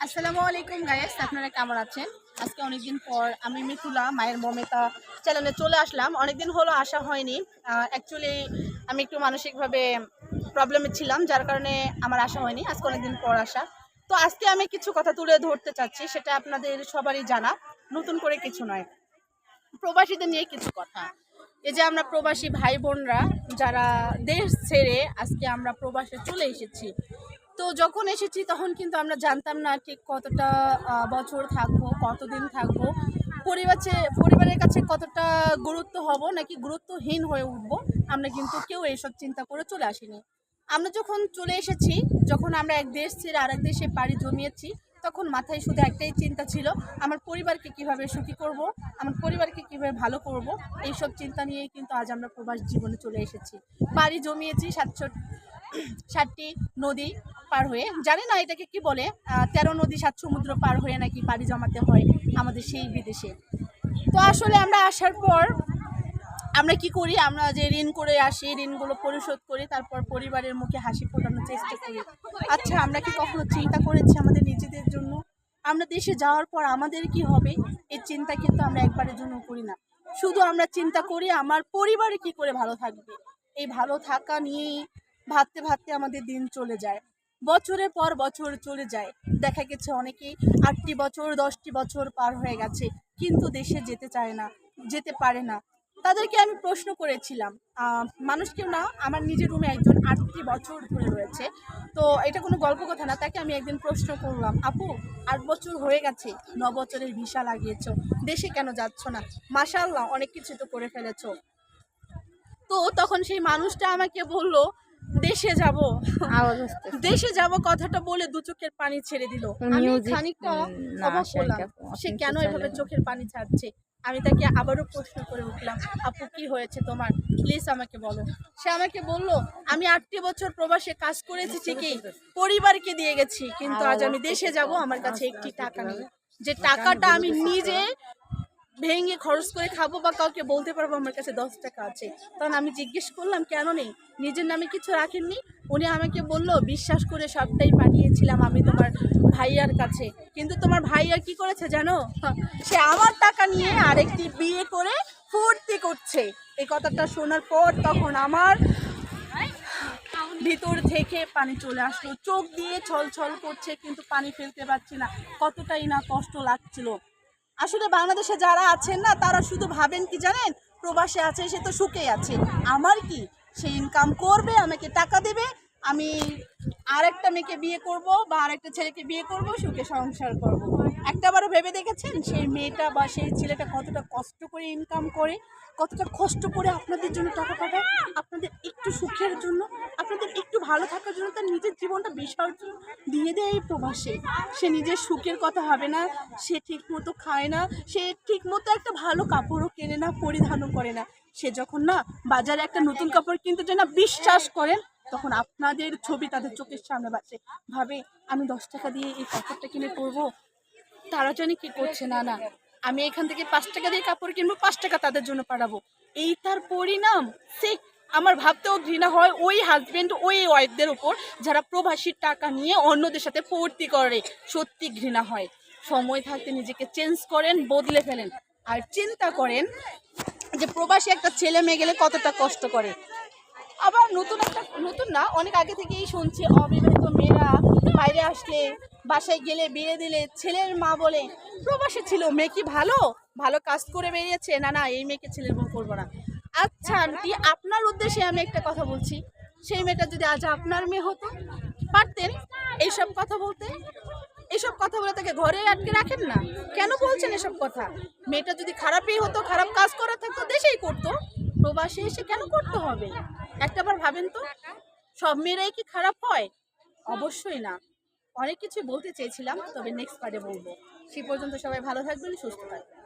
আসসালামু আলাইকুম গাইস আপনারা কেমন আছেন? আজকে অনেকদিন পর আমি মিথুলা মায়ের মমেতা চ্যানেলে চলে আসলাম। অনেকদিন হলো আসা হয়নি। অ্যাকচুয়ালি আমি একটু মানসিকভাবে প্রবলেমে ছিলাম, যার কারণে আমার আসা হয়নি। আজকে অনেকদিন পর আসা। তো আজকে আমি কিছু কথা তুলে ধরতে চাচ্ছি, সেটা আপনাদের সবারই জানা। নতুন করে কিছু নয়। প্রবাসীদের নিয়ে কিছু কথা। এই যে আমরা প্রবাসী ভাই বোনরা যারা দেশ ছেড়ে আজকে আমরা প্রবাসে চলে এসেছি তো যখন এসেছি তখন কিন্তু আমরা জানতাম না ঠিক কতটা বছর থাকব, কতদিন থাকব। পরিবার পরিবারের কাছে কতটা গুরুত্ব হব নাকি গুরুত্বহীন হয়ে উঠবো, আমরা কিন্তু কেউ এইসব চিন্তা করে চলে আসিনি। আমরা যখন চলে এসেছি, যখন আমরা এক দেশ ছেড়ে আরেক দেশে পাড়ি জমিয়েছি, তখন মাথায় শুধু একটাই চিন্তা ছিল, আমার পরিবারকে কীভাবে সুখী করব, আমার পরিবারকে কীভাবে ভালো করব, এইসব চিন্তা নিয়েই কিন্তু আজ আমরা প্রবাস জীবনে চলে এসেছি। বাড়ি জমিয়েছি সাতশো ষাটটি নদী পার হয়ে, জানি না এটাকে কি বলে তেরো নদী সাত সমুদ্র পার হয়ে নাকি পাড়ি জমাতে হয় আমাদের সেই বিদেশে। তো আসলে আমরা আসার পর আমরা কি করি? আমরা যে ঋণ করে আসি, ঋণগুলো পরিশোধ করি, তারপর পরিবারের মুখে হাসি ফোটানোর চেষ্টা করি। আচ্ছা আমরা কি কখনো চিন্তা করেছি আমাদের নিজেদের জন্য? আমরা দেশে যাওয়ার পর আমাদের কি হবে? এই চিন্তা কিন্তু আমরা একবারের জন্য করি না। শুধু আমরা চিন্তা করি, আমার পরিবারে কি করে ভালো থাকবে? এই ভালো থাকা নিয়েই ভাবতে ভাবতে আমাদের দিন চলে যায়। বছরের পর বছর চলে যায়। দেখা গেছে অনেকেই আটটি বছর, দশটি বছর পার হয়ে গেছে, কিন্তু দেশে যেতে চায় না, যেতে পারে না। তাদেরকে আমি প্রশ্ন করেছিলাম মানুষ কেউ না, আমার নিজের রুমে একজন আটটি বছর ধরে রয়েছে। তো এটা কোনো গল্প কথা না, তাকে আমি একদিন প্রশ্ন করলাম, আপু, আট বছর হয়ে গেছে, ন বছরের ভিসা লাগিয়েছো, দেশে কেন যাচ্ছ না? মাশাল্লাহ অনেক কিছু তো করে ফেলেছ। তো তখন সেই মানুষটা আমাকে বলল দেশে যাব। দেশে যাব কথাটা বলে দু চোখের পানি ছেড়ে দিল। আমি খানিকটা অবাক হলাম সে কেন এভাবে চোখের পানি ছাড়ছে? আমি তাকে আবারও প্রশ্ন করে উঠলাম আপু কি হয়েছে তোমার? প্লিজ আমাকে বলো। সে আমাকে বলল আমি আটটি বছর প্রবাসে কাজ করেছি ঠিকই পরিবারকে দিয়ে গেছি কিন্তু আজ আমি দেশে যাব আমার কাছে একটি টাকা নেই। যে টাকাটা আমি নিজে ভেঙে খরচ করে খাব বা কাউকে বলতে পারব আমার কাছে দশ টাকা আছে। তখন আমি জিজ্ঞেস করলাম, কেন নেই? নিজের নামে কিছু রাখেননি? উনি আমাকে বলল, বিশ্বাস করে সবটাই পাঠিয়েছিলাম আমি তোমার ভাইয়ার কাছে। কিন্তু তোমার ভাইয়া কি করেছে জানো? সে আমার টাকা নিয়ে আরেকটি বিয়ে করে ফুর্তি করছে। এই কথাটা শোনার পর তখন আমার ভিতর থেকে পানি চলে আসলো। চোখ দিয়ে ছল ছল করছে, কিন্তু পানি ফেলতে পারছি না। কতটাই না কষ্ট লাগছিল। আসলে বাংলাদেশে যারা আছেন না, তারা শুধু ভাবেন কি জানেন? প্রবাসে আছে, সে তো সুখে আছে। আমার কি? সে ইনকাম করবে, আমাকে টাকা দেবে, আমি আরেকটা মেয়েকে বিয়ে করব বা আরেকটা ছেলেকে বিয়ে করব, সুখে সংসার করব। একটাবারও ভেবে দেখেছেন? সেই মেয়েটা বা সেই ছেলেটা কতটা কষ্ট করে ইনকাম করে, কতটা কষ্ট করে আপনাদের জন্য টাকা পাঠায় আপনাদের একটু সুখের জন্য আপনাদের একটু ভালো থাকার জন্য তার নিজের জীবনটা বিসর্জন দিয়ে দেয় এই প্রবাসে। সে নিজের সুখের কথা হবে না, সে ঠিক মতো খায় না, সে ঠিক মতো একটা ভালো কাপড়ও কেনে না, পরিধানও করে না। সে যখন না বাজারে একটা নতুন কাপড় কিনতে যায় না, বিশ্বাস করেন, তখন আপনাদের ছবি তাদের চোখের সামনে বাজে। ভাবে, আমি দশ টাকা দিয়ে এই কাপড়টা কিনে পরবো, তারা জানি কি করছে, না না। আমি এখান থেকে পাঁচ টাকা দিয়ে কাপড় কিনবো, পাঁচ টাকা তাদের জন্য পাঠাবো। এই তার পরিণাম সে আমার ভাবতেও ঘৃণা হয় ওই হাজবেন্ড ওই ওয়াইফদের উপর যারা প্রবাসীর টাকা নিয়ে অন্যদের সাথে ফুর্তি করে। সত্যি ঘৃণা হয়। সময় থাকতে নিজেকে চেঞ্জ করেন, বদলে ফেলেন। আর চিন্তা করেন যে প্রবাসী একটা ছেলে মেয়ে গেলে কতটা কষ্ট করে। আবার নতুন একটা, নতুন না, অনেক আগে থেকেই শুনছি, অবিবাহিত মেয়েরা বাইরে আসলে, বাসায় গেলে বিয়ে দিলে ছেলের মা বলে, প্রবাসী ছিল, মেয়ে কি ভালো? ভালো কাজ করে বেরিয়েছে? না না, এই মেয়েকে ছেলের বউ করব না। আচ্ছা আন্টি, আপনার উদ্দেশ্যে আমি একটা কথা বলছি। সেই মেয়েটা যদি আজ আপনার মেয়ে হতো, পারতেন এইসব কথা বলতে? এসব কথা বলে তাকে ঘরে আটকে রাখেন না? কেন বলছেন এসব কথা? মেয়েটা যদি খারাপই হতো, খারাপ কাজ করা থাকতো, দেশেই করতো। প্রবাসে এসে কেন করতে হবে? একটাবার ভাবেন তো, সব মেয়েরাই কি খারাপ হয়? অবশ্যই না। অনেক কিছু বলতে চেয়েছিলাম, তবে নেক্সট পার্টে বলব। সে পর্যন্ত সবাই ভালো থাকবেন, সুস্থ থাকবেন।